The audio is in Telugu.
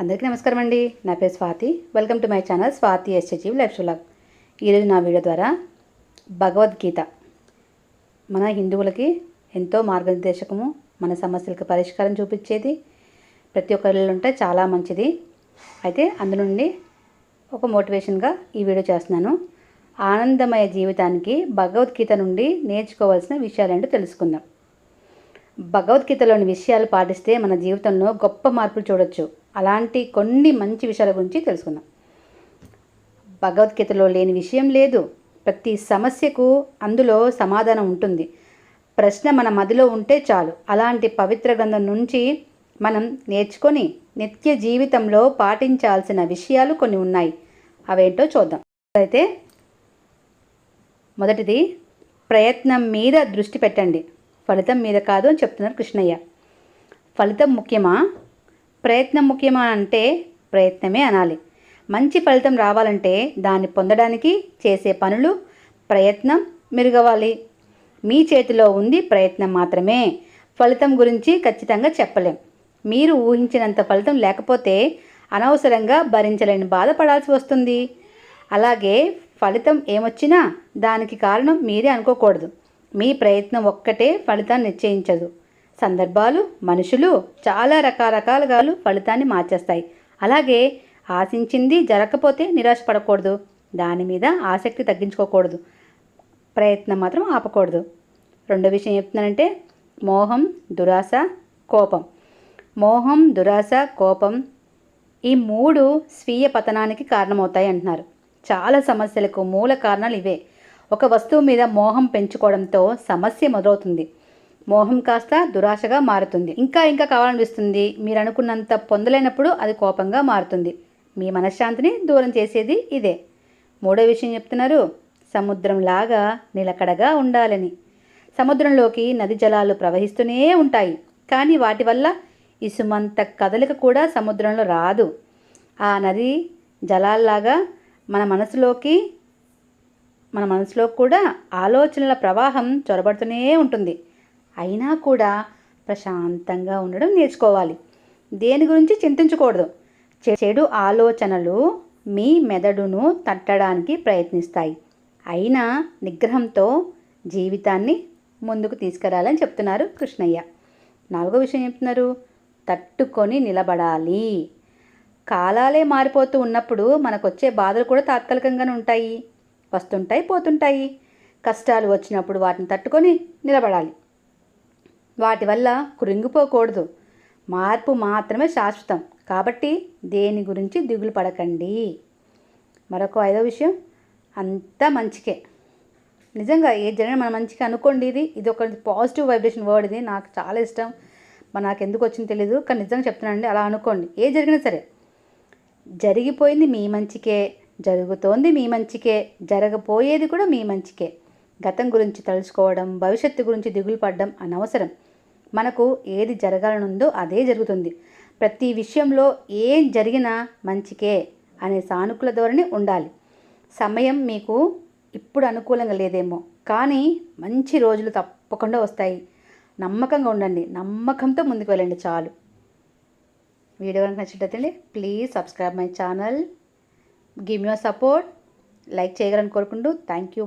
అందరికీ నమస్కారం అండి. నా పేరు Swathi. Welcome to my channel Swathi SHE life షులాగ్ ఈరోజు నా వీడియో ద్వారా భగవద్గీత. మన హిందువులకి ఎంతో మార్గనిర్దేశకము మన సమస్యలకు పరిష్కారం చూపించేది ప్రతి ఒక్కరిలో ఉంటే చాలా మంచిది. అయితే అందు నుండి ఒక మోటివేషన్గా ఈ వీడియో చేస్తున్నాను. ఆనందమయ జీవితానికి భగవద్గీత నుండి నేర్చుకోవాల్సిన విషయాలేంటో తెలుసుకుందాం. భగవద్గీతలోని విషయాలు పాటిస్తే మన జీవితంలో గొప్ప మార్పులు చూడొచ్చు. అలాంటి కొన్ని మంచి విషయాల గురించి తెలుసుకుందాం. భగవద్గీతలో లేని విషయం లేదు. ప్రతి సమస్యకు అందులో సమాధానం ఉంటుంది. ప్రశ్న మన మదిలో ఉంటే చాలు. అలాంటి పవిత్ర గ్రంథం నుంచి మనం నేర్చుకొని నిత్య జీవితంలో పాటించాల్సిన విషయాలు కొన్ని ఉన్నాయి. అవేంటో చూద్దాం. అయితే మొదటిది ప్రయత్నం మీద దృష్టి పెట్టండి. ఫలితం మీద కాదు అని చెప్తున్నారు కృష్ణయ్య. ఫలితం ముఖ్యమా? ప్రయత్నం ముఖ్యమా అంటే ప్రయత్నమే అనాలి. మంచి ఫలితం రావాలంటే దాన్ని పొందడానికి చేసే పనులు ప్రయత్నం మెరుగవాలి మీ చేతిలో ఉంది ప్రయత్నం మాత్రమే. ఫలితం గురించి ఖచ్చితంగా చెప్పలేం. మీరు ఊహించినంత ఫలితం లేకపోతే అనవసరంగా భరించలేని బాధపడాల్సి వస్తుంది. అలాగే ఫలితం ఏమొచ్చినా దానికి కారణం మీరే అనుకోకూడదు. మీ ప్రయత్నం ఒక్కటే ఫలితాన్ని నిశ్చయించదు. సందర్భాలు మనుషులు చాలా రకరకాలుగా ఫలితాన్ని మార్చేస్తాయి. అలాగే ఆశించింది జరగకపోతే నిరాశపడకూడదు. దాని మీద ఆసక్తి తగ్గించుకోకూడదు. ప్రయత్నం మాత్రం ఆపకూడదు. రెండో విషయం చెప్తున్నానంటే మోహం దురాశ కోపం. మోహం దురాశ కోపం ఈ మూడు స్వీయ పతనానికి కారణమవుతాయి అంటున్నారు. చాలా సమస్యలకు మూల కారణాలు ఇవే. ఒక వస్తువు మీద మోహం పెంచుకోవడంతో సమస్య మొదలవుతుంది. మోహం కాస్త దురాశగా మారుతుంది. ఇంకా ఇంకా కావాలనిపిస్తుంది. మీరు అనుకున్నంత పొందలేనప్పుడు అది కోపంగా మారుతుంది. మీ మనశ్శాంతిని దూరం చేసేది ఇదే. మూడో విషయం చెప్తున్నారు. సముద్రంలాగా నిలకడగా ఉండాలని. సముద్రంలోకి నది జలాలు ప్రవహిస్తూనే ఉంటాయి. కానీ వాటి వల్ల ఇసుమంత కదలిక కూడా సముద్రంలో రాదు. ఆ నది జలాల్లాగా మన మనసులోకి మన మనసులో కూడా ఆలోచనల ప్రవాహం చొరబడుతూనే ఉంటుంది. అయినా కూడా ప్రశాంతంగా ఉండడం నేర్చుకోవాలి. దేని గురించి చింతించకూడదు. చె- చెడు ఆలోచనలు మీ మెదడును తట్టడానికి ప్రయత్నిస్తాయి. అయినా నిగ్రహంతో జీవితాన్ని ముందుకు తీసుకురాలని చెప్తున్నారు కృష్ణయ్య. నాలుగో విషయం చెప్తున్నారు. తట్టుకొని నిలబడాలి. కాలాలే మారిపోతూ ఉన్నప్పుడు మనకు వచ్చే బాధలు కూడా తాత్కాలికంగానే ఉంటాయి. వస్తుంటాయి పోతుంటాయి. కష్టాలు వచ్చినప్పుడు వాటిని తట్టుకొని నిలబడాలి. వాటి వల్ల కృంగిపోకూడదు. మార్పు మాత్రమే శాశ్వతం. కాబట్టి దేని గురించి దిగులు పడకండి. మరొక ఐదో విషయం అంతా మంచికే. నిజంగా ఏ జరిగినా మన మంచిగా అనుకోండి ఇది. ఇది ఒక పాజిటివ్ వైబ్రేషన్ వర్డ్ ఇది. నాకు చాలా ఇష్టం. మరి నాకు ఎందుకు వచ్చింది తెలియదు కానీ నిజంగా చెప్తున్నానండి అలా అనుకోండి. ఏ జరిగినా సరే. జరిగిపోయింది మీ మంచికే జరుగుతోంది మీ మంచికే జరగపోయేది కూడా మీ మంచికే. గతం గురించి తలుచుకోవడం భవిష్యత్తు గురించి దిగులు పడడం అనవసరం. మనకు ఏది జరగాలనుందో అదే జరుగుతుంది. ప్రతి విషయంలో ఏం జరిగినా మంచికే అనే సానుకూల ధోరణి ఉండాలి. సమయం మీకు ఇప్పుడు అనుకూలంగా లేదేమో కానీ మంచి రోజులు తప్పకుండా వస్తాయి. నమ్మకంగా ఉండండి. నమ్మకంతో ముందుకు వెళ్ళండి చాలు. వీడియో కనుక నచ్చినట్లయితే please subscribe my channel. Give your support. Like చేయగలని కోరుకుంటూ thank you.